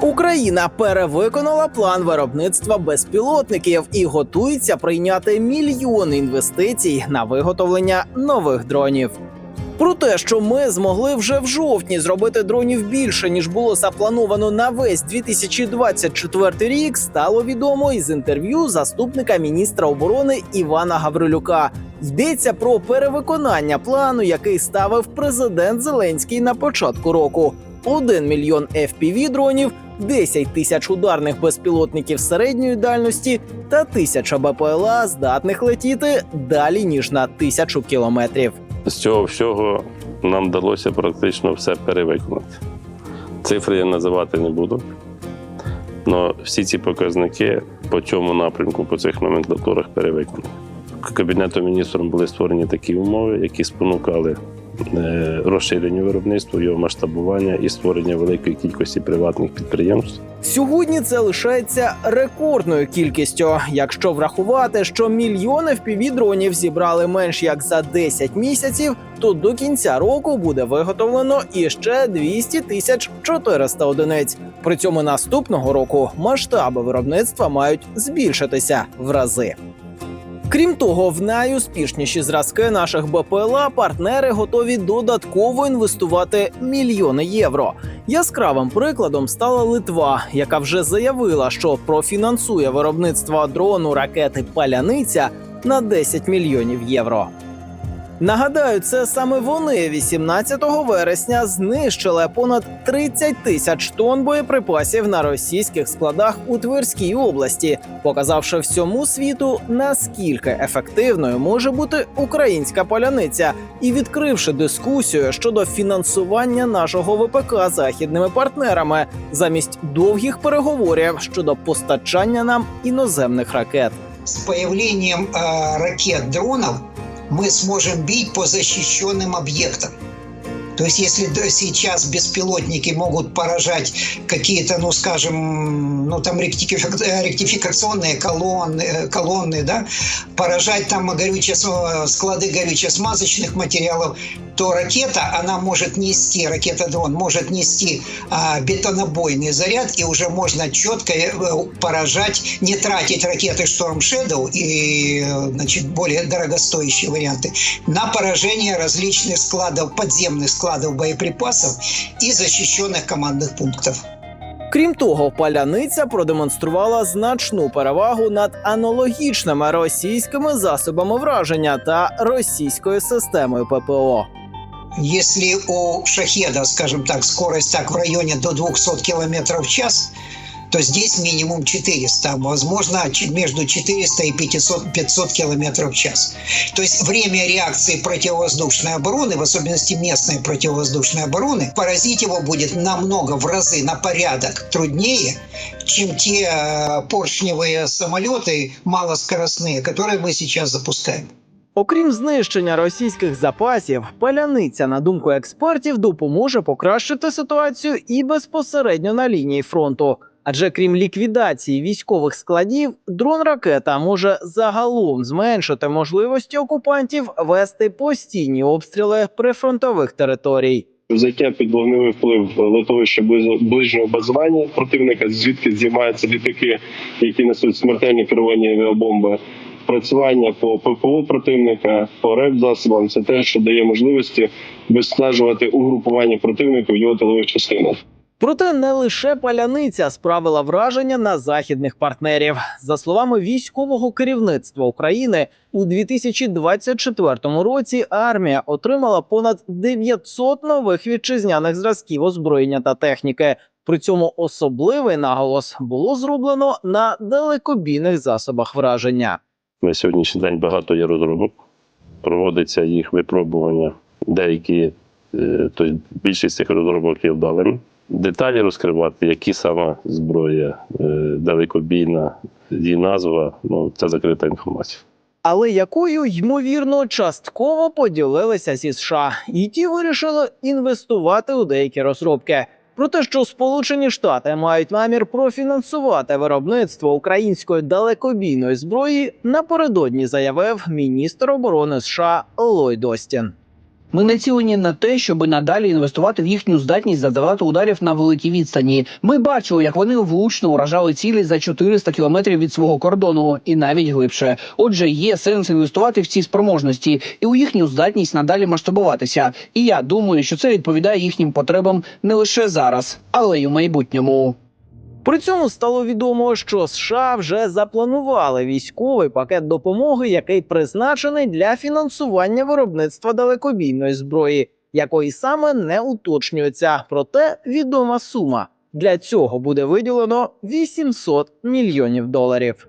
Україна перевиконала план виробництва безпілотників і готується прийняти мільйони інвестицій на виготовлення нових дронів. Про те, що ми змогли вже в жовтні зробити дронів більше ніж було заплановано на весь 2024 рік, стало відомо із інтерв'ю заступника міністра оборони Івана Гаврилюка. Йдеться про перевиконання плану, який ставив президент Зеленський на початку року. 1 мільйон fpv дронів, 10 тисяч ударних безпілотників середньої дальності та тисяча БПЛА здатних летіти далі ніж на тисячу кілометрів. З цього всього нам вдалося практично все перевиконати. Цифри я називати не буду. Але всі ці показники по цьому напрямку, по цих номенклатурах перевиконані. Кабінетом міністром були створені такі умови, які спонукали е, розширення виробництва, його масштабування і створення великої кількості приватних підприємств. Сьогодні це лишається рекордною кількістю. Якщо врахувати, що мільйони впівдронів зібрали менш як за 10 місяців, то до кінця року буде виготовлено іще 200 тисяч 400 одиниць. При цьому наступного року масштаби виробництва мають збільшитися в рази. Крім того, в найуспішніші зразки наших БПЛА партнери готові додатково інвестувати мільйони євро. Яскравим прикладом стала Литва, яка вже заявила, що профінансує виробництво дрону ракети Паляниця на 10 мільйонів євро. Нагадаю, це саме вони 18 вересня знищили понад 30 тисяч тонн боєприпасів на російських складах у Тверській області, показавши всьому світу наскільки ефективною може бути українська поляниця, і відкривши дискусію щодо фінансування нашого ВПК західними партнерами замість довгих переговорів щодо постачання нам іноземних ракет. с появлением э, ракет дронов мы сможем бить по защищенным объектам. То есть, если до- сейчас беспилотники могут поражать какие-то, ну, скажем, ну, там э, ректификационные колонны, э, колонны, да, поражать там горюче, склады горюче-смазочных материалов, то ракета, она может нести, ракета-дрон может нести а, бетонобойный заряд, и уже можно четко э, поражать, не тратить ракеты Storm Shadow и э, значит, более дорогостоящие варианты на поражение различных складов, подземных складов боеприпасов и защищенных командных пунктов. Крім того, паляниця продемонструвала значну перевагу над аналогічними російськими засобами враження та російською системою ППО. Если у шахеда, скажем так, скорость так в районе до 200 км в час, то здесь минимум 400, возможно, между 400 и 500, 500 км в час. То есть время реакции противовоздушной обороны, в особенности местной противовоздушной обороны, поразить его будет намного в разы, на порядок труднее, чем те э, поршневые самолеты малоскоростные, которые мы сейчас запускаем. Окрім знищення російських запасів, паляниця, на думку експертів, допоможе покращити ситуацію і безпосередньо на лінії фронту. Адже крім ліквідації військових складів, дрон ракета може загалом зменшити можливості окупантів вести постійні обстріли прифронтових територій. взяття під вогневий вплив литовища ближнього базування противника, звідки знімаються літаки, які несуть смертельні керовані авіабомби. Працювання по ППО противника, по реп засобам це те, що дає можливості виснажувати угрупування противника в його тилових частинах. Проте не лише паляниця справила враження на західних партнерів. За словами військового керівництва України, у 2024 році армія отримала понад 900 нових вітчизняних зразків озброєння та техніки. При цьому особливий наголос було зроблено на далекобійних засобах враження. На сьогоднішній день багато є розробок, проводиться їх випробування. Деякі, е, тобто більшість цих розробок є вдалими. Деталі розкривати, які саме зброя, е, далекобійна, її назва, ну це закрита інформація. але якою ймовірно частково поділилися зі США, і ті вирішили інвестувати у деякі розробки. Про те, що Сполучені Штати мають намір профінансувати виробництво української далекобійної зброї, напередодні заявив міністр оборони США Ллойд Остін. Ми націлені на те, щоб надалі інвестувати в їхню здатність завдавати ударів на великій відстані. Ми бачили, як вони влучно уражали цілі за 400 кілометрів від свого кордону і навіть глибше. Отже, є сенс інвестувати в ці спроможності і у їхню здатність надалі масштабуватися. І я думаю, що це відповідає їхнім потребам не лише зараз, але й у майбутньому. При цьому стало відомо, що США вже запланували військовий пакет допомоги, який призначений для фінансування виробництва далекобійної зброї, якої саме не уточнюється. Проте відома сума. Для цього буде виділено 800 мільйонів доларів.